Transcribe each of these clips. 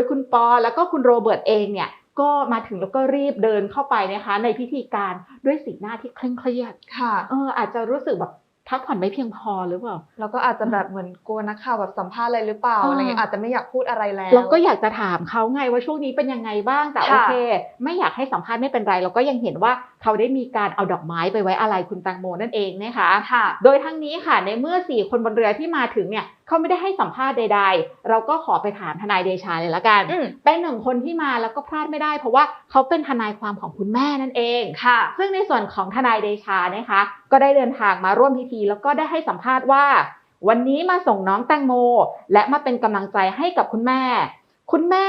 ยคุณปอแล้วก็คุณโรเบิร์ตเองเนี่ยก็มาถึงแล้วก็รีบเดินเข้าไปนะคะ ในพิธีการด้วยสีหน้าที่เคร่งเครียดค่ะเอออาจจะรู้สึกแบบพักผ่อนไม่เพียงพอหรือเปล่าแล้วก็อาจจะแบบเหมือนกลัวนักข่าวแบบสัมภาษณ์อะไรหรือเปล่าอ่าอะไรเงี้ยอาจจะไม่อยากพูดอะไรแล้วเราก็อยากจะถามเขาไงว่าช่วงนี้เป็นยังไงบ้างแต่ค่ะโอเค ไม่อยากให้สัมภาษณ์ไม่เป็นไร เราก็ยังเห็นว่า เขาได้มีการเอาดอกไม้ไปไว้อะไรคุณแตังโมนั่นเองนะคะค่ะ โดยทั้งนี้ค่ะในเมื่อ 4 คนบนเรือที่มาถึงเนี่ยเขาไม่ได้ให้สัมภาษณ์ใด ๆ เราก็ขอไปถามทนายเดชาเลยละกันอืมเป็นหนึ่งคนที่มาแล้วก็พลาดไม่ได้ เพราะว่าเขาเป็นทนายความของคุณแม่นั่นเองค่ะ ซึ่งในส่วนของทนายเดชานะคะ ก็ได้เดินทางมาร่วมพิธี แล้วก็ได้ให้สัมภาษณ์ว่า วันนี้มาส่งน้องแตงโม และมาเป็นกำลังใจให้กับคุณแม่คุณแม่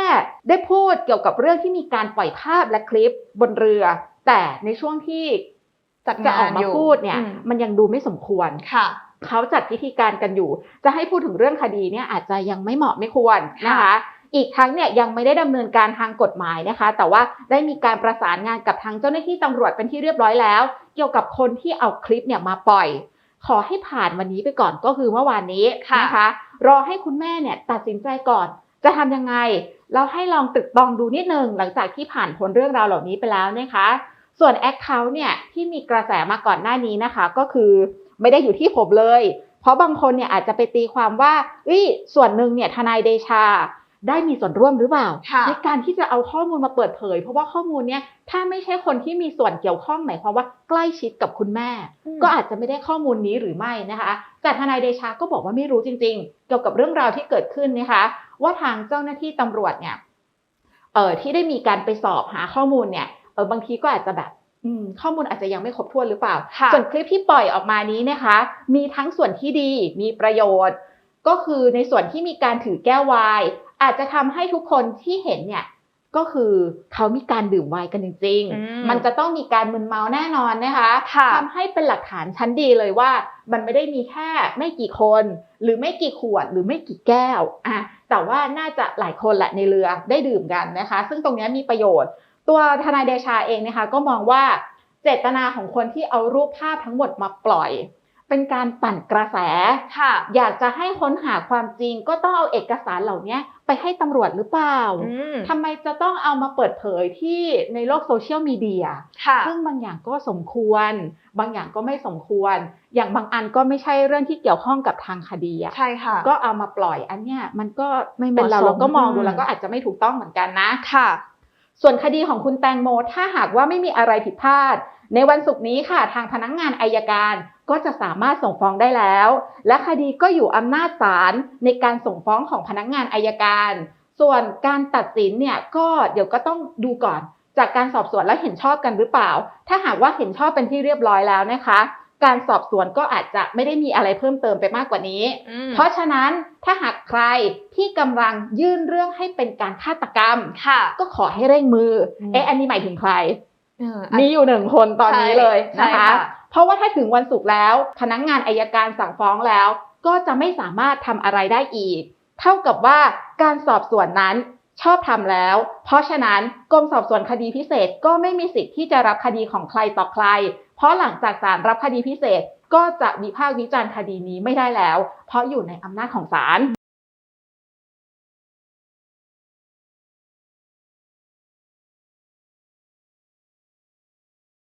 ได้พูดเกี่ยวกับเรื่องที่มีการปล่อยภาพและคลิปบนเรือ แต่ในช่วงที่จัดจะงาออกนมาอยู่พูดเนี่ยอืมมันยังดูไม่สมควรค่ะเขาจัดพิธีการกันอยู่ จะให้พูดถึงเรื่องคดีเนี่ยอาจจะยังไม่เหมาะไม่ควรนะคะค่ะอีกทั้งเนี่ยยังไม่ได้ดำเนินการทางกฎหมายนะคะ แต่ว่าได้มีการประสานงานกับทางเจ้าหน้าที่ตำรวจเป็นที่เรียบร้อยแล้ว เกี่ยวกับคนที่เอาคลิปเนี่ยมาปล่อย ขอให้ผ่านวันนี้ไปก่อนก็คือเมื่อวานนี้ค่ะนะคะ รอให้คุณแม่เนี่ยตัดสินใจก่อน จะทำยังไง เราให้ลองตรึกตรองดูนิดนึงหลังจากที่ผ่านพ้นเรื่องราวเหล่านี้ไปแล้วนะคะ ส่วนแอคเคาท์เนี่ยที่มีกระแสมาก่อนหน้านี้นะคะ ก็คือไม่ได้อยู่ที่ผมเลย เพราะบางคนเนี่ยอาจจะไปตีความว่าเอ้ยส่วนหนึ่งเนี่ยทนายเดชาได้มีส่วนร่วมหรือเปล่าค่ะในการที่จะเอาข้อมูลมาเปิดเผย เพราะว่าข้อมูลเนี่ยถ้าไม่ใช่คนที่มีส่วนเกี่ยวข้องหมายความว่าใกล้ชิดกับคุณแม่อืมก็อาจจะไม่ได้ข้อมูลนี้หรือไม่นะคะ แต่ทนายเดชาก็บอกว่าไม่รู้จริง ๆ เกี่ยวกับเรื่องราวที่เกิดขึ้นนะคะ ว่าทางเจ้าหน้าที่ตำรวจเนี่ยเออที่ได้มีการไปสอบหาข้อมูลเนี่ย เออบางทีก็อาจจะแบบอืมข้อมูลอาจจะยังไม่ครบถ้วนหรือเปล่าค่ะส่วนคลิปที่ปล่อยออกมานี้นะคะ มีทั้งส่วนที่ดีมีประโยชน์ ก็คือในส่วนที่มีการถือแก้ววาย อาจจะทำให้ทุกคนที่เห็นเนี่ยก็คือเขามีการดื่มไวน์กันจริงอืมๆมันจะต้องมีการมึนเมาแน่นอนนะคะค่ะทำให้เป็นหลักฐานชั้นดีเลยว่า มันไม่ได้มีแค่ไม่กี่คน หรือไม่กี่ขวดหรือไม่กี่แก้วอะแต่ว่าน่าจะหลายคนแหละในเรือได้ดื่มกันนะคะ ซึ่งตรงเนี้ยมีประโยชน์ ตัวทนายเดชาเองนะคะก็มองว่าเจตนาของคนที่เอารูปภาพทั้งหมดมาปล่อย เป็นการปั่นกระแสค่ะ อยากจะให้ค้นหาความจริงก็ต้องเอาเอกสารเหล่านี้ไปให้ตำรวจหรือเปล่าอืมทำไมจะต้องเอามาเปิดเผยที่ในโลกโซเชียลมีเดียค่ะซึ่งบางอย่างก็สมควร บางอย่างก็ไม่สมควร อย่างบางอันก็ไม่ใช่เรื่องที่เกี่ยวข้องกับทางคดีอะใช่ค่ะ ก็เอามาปล่อยอันเนี้ยมันก็ไม่เหเป็นมาะเราสมเราก็มองดูอืมแล้วก็อาจจะไม่ถูกต้องเหมือนกันนะค่ะ ส่วนคดีของคุณแตงโมถ้าหากว่าไม่มีอะไรผิดพลาด ในวันศุกร์นี้ค่ะทางพนักงานอายการก็จะสามารถส่งฟ้องได้แล้ว และคดีก็อยู่อำนาจศาลในการส่งฟ้องของพนักงานอายการ ส่วนการตัดสินเนี่ยก็เดี๋ยวก็ต้องดูก่อน จากการสอบสวนแล้วเห็นชอบกันหรือเปล่า ถ้าหากว่าเห็นชอบเป็นที่เรียบร้อยแล้วนะคะ การสอบสวนก็อาจจะไม่ได้มีอะไรเพิ่มเติมไปมากกว่านี้อืมเพราะฉะนั้นถ้าหากใครที่กำลังยื่นเรื่องให้เป็นการฆาตกรรมค่ะ ก็ขอให้เร่งมืออมเอ๊ะอันนี้หมายถึงใครเออมีอยู่หนึ่งคนตอนนี้เลยใช่นะคะใช่ค่ะเพราะว่าถ้าถึงวันศุกร์แล้ว พนักงงานอายการสั่งฟ้องแล้ว ก็จะไม่สามารถทำอะไรได้อีก เท่ากับว่าการสอบสวนนั้นชอบทำแล้ว เพราะฉะนั้นกรมสอบสวนคดีพิเศษก็ไม่มีสิทธิ์ที่จะรับคดีของใครต่อใคร เพราะหลังจากศาลรับคดีพิเศษก็จะวิพากษ์วิจารณ์คดีนี้ไม่ได้แล้ว เพราะอยู่ในอำนาจของศาล